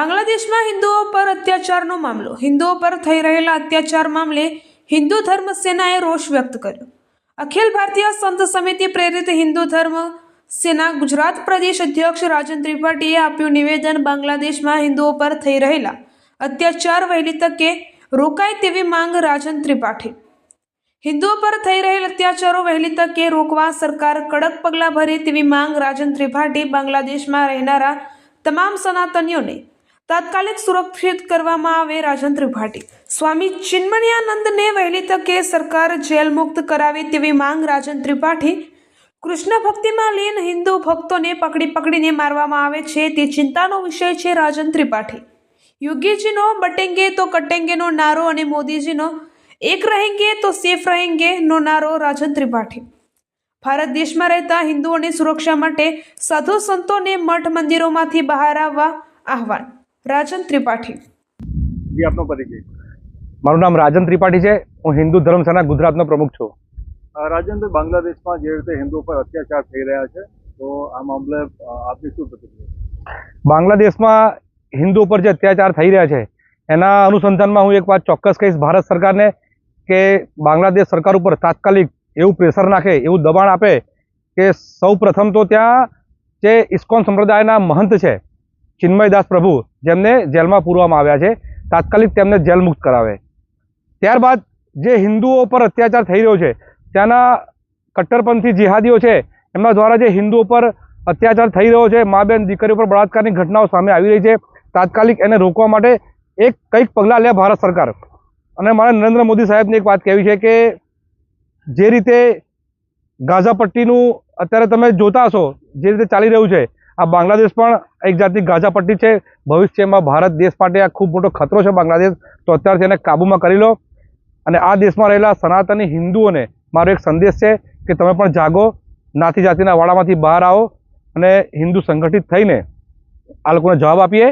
બાંગ્લાદેશમાં હિન્દુઓ પર અત્યાચારનો મામલો. હિન્દુઓ પર થઈ રહેલા અત્યાચાર મામલે હિન્દુ ધર્મ સેનાએ રોષ વ્યક્ત કર્યો. અખિલ ભારતીય સંત સમિતિ પ્રેરિત હિન્દુ ધર્મ સેના ગુજરાત પ્રદેશ અધ્યક્ષ રાજન ત્રિપાઠીએ આપ્યું નિવેદન બાંગ્લાદેશમાં હિન્દુઓ પર થઈ રહેલા અત્યાચાર વહેલી તકે રોકાય તેવી માંગ રાજન ત્રિપાઠી. હિન્દુઓ પર થઈ રહેલ અત્યાચારો વહેલી તકે રોકવા સરકાર કડક પગલાં ભરે તેવી માંગ રાજન ત્રિપાઠી બાંગ્લાદેશમાં રહેનારા તમામ સનાતનીઓને તાત્કાલિક સુરક્ષિત કરવામાં આવે રાજન ત્રિપાઠી સ્વામી ચિન્મયાનંદને વહેલી તકે સરકાર જેલ મુક્ત કરાવે તેવી માંગ રાજન ત્રિપાઠી કૃષ્ણ ભક્તિમાં લીન હિન્દુ ભક્તોને પકડી પકડીને મારવામાં આવે છે તે ચિંતાનો વિષય છે રાજન ત્રિપાઠી યોગીજીનો બટેંગે તો કટેંગેનો નારો અને મોદીજીનો એક રહેંગે તો સેફ રહેંગે નો નારો રાજન ત્રિપાઠી ભારત દેશમાં રહેતા હિન્દુઓની સુરક્ષા માટે સાધુ સંતોને મઠ મંદિરોમાંથી બહાર આવવા આહવાન. રાજન ત્રિપાઠી. જી આપનો પરિચય મારું નામ રાજન ત્રિપાઠી છે. હું હિન્દુ ધર્મશાળા ગુજરાતનો પ્રમુખ છું. રાજેન્દ્ર બાંગ્લાદેશમાં જે રીતે હિન્દુ પર અત્યાચાર થઈ રહ્યા છે તો આ મામલે આપની શું પ્રતિક્રિયા? બાંગ્લાદેશમાં હિન્દુ ઉપર જે અત્યાચાર થઈ રહ્યા છે એના અનુસંધાનમાં હું એક વાત ચોક્કસ કહીશ. ભારત સરકારને કે બાંગ્લાદેશ સરકાર ઉપર તાત્કાલિક એવું પ્રેશર નાખે એવું દબાણ આપે કે સૌ પ્રથમ તો ત્યાં જે ઇસ્કોન સંપ્રદાયના મહંત છે ચિન્મયદાસ પ્રભુ જેમને જેલમાં પૂરવામાં આવ્યા છે, તાત્કાલિક તેમને જેલ મુક્ત કરાવે. ત્યારબાદ જે હિન્દુઓ પર અત્યાચાર થઈ રહ્યો છે, ત્યાંના કટ્ટરપંથી જિહાદીઓ છે, એમના દ્વારા જે હિન્દુઓ પર અત્યાચાર થઈ રહ્યો છે, મા બેન દીકરીઓ પર બળાત્કારની ઘટનાઓ સામે આવી રહી છે, તાત્કાલિક એને રોકવા માટે એક કંઈક પગલાં લે ભારત સરકાર. અને મારે નરેન્દ્ર મોદી સાહેબને એક વાત કહેવી છે કે જે રીતે ગાઝા પટ્ટીનું અત્યારે તમે જોતા હશો, જે રીતે ચાલી રહ્યું છે આ બાંગ્લાદેશ પણ એક જાતની ગાજાપટ્ટી છે. ભવિષ્યમાં ભારત દેશ માટે આ ખૂબ મોટો ખતરો છે બાંગ્લાદેશ. તો અત્યારથી એને કાબૂમાં કરી લો. અને આ દેશમાં રહેલા સનાતની હિન્દુઓને મારો એક સંદેશ છે કે તમે પણ જાગો, નાથી જાતિના વાડામાંથી બહાર આવો અને હિન્દુ સંગઠિત થઈને આ લોકોને જવાબ આપીએ.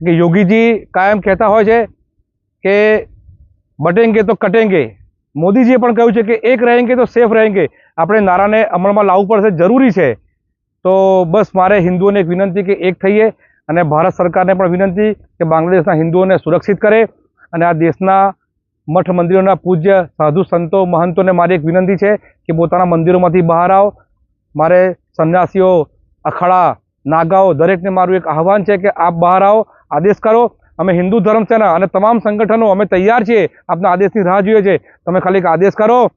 કે યોગીજી કાયમ કહેતા હોય છે કે બટેંગે તો કટેંગે મોદીજીએ પણ કહ્યું છે કે એક રહેંગે તો સેફ રહેંગે આપણે નારાને અમલમાં લાવવું પડશે, જરૂરી છે. તો બસ મારે હિન્દુઓને એક વિનંતી કે એક થઈએ અને ભારત સરકારને પણ વિનંતી કે બાંગ્લાદેશના હિન્દુઓને સુરક્ષિત કરે અને આ દેશના મઠ મંદિરોના પૂજ્ય સાધુ સંતો, મહંતોને મારી એક વિનંતી છે કે પોતાના મંદિરોમાંથી બહાર આવો. મારે સંન્યાસીઓ, અખાડા, નાગાઓ દરેકને મારું એક આહવાન છે કે આપ બહાર આવો, આદેશ કરો. અમે હિન્દુ ધર્મ સેના અને તમામ સંગઠનો અમે તૈયાર છીએ. આપના આદેશની રાહ જોઈએ છે. તમે ખાલી આદેશ કરો.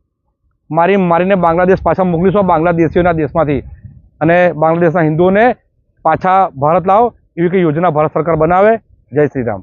મારી, મારીને બાંગ્લાદેશ પાછા મોકલીશું બાંગ્લાદેશીઓના દેશમાંથી. અને બાંગ્લાદેશના હિન્દુઓને પાછા ભારત લાવો એવી કંઈ યોજના ભારત સરકાર બનાવે? જય શ્રી રામ.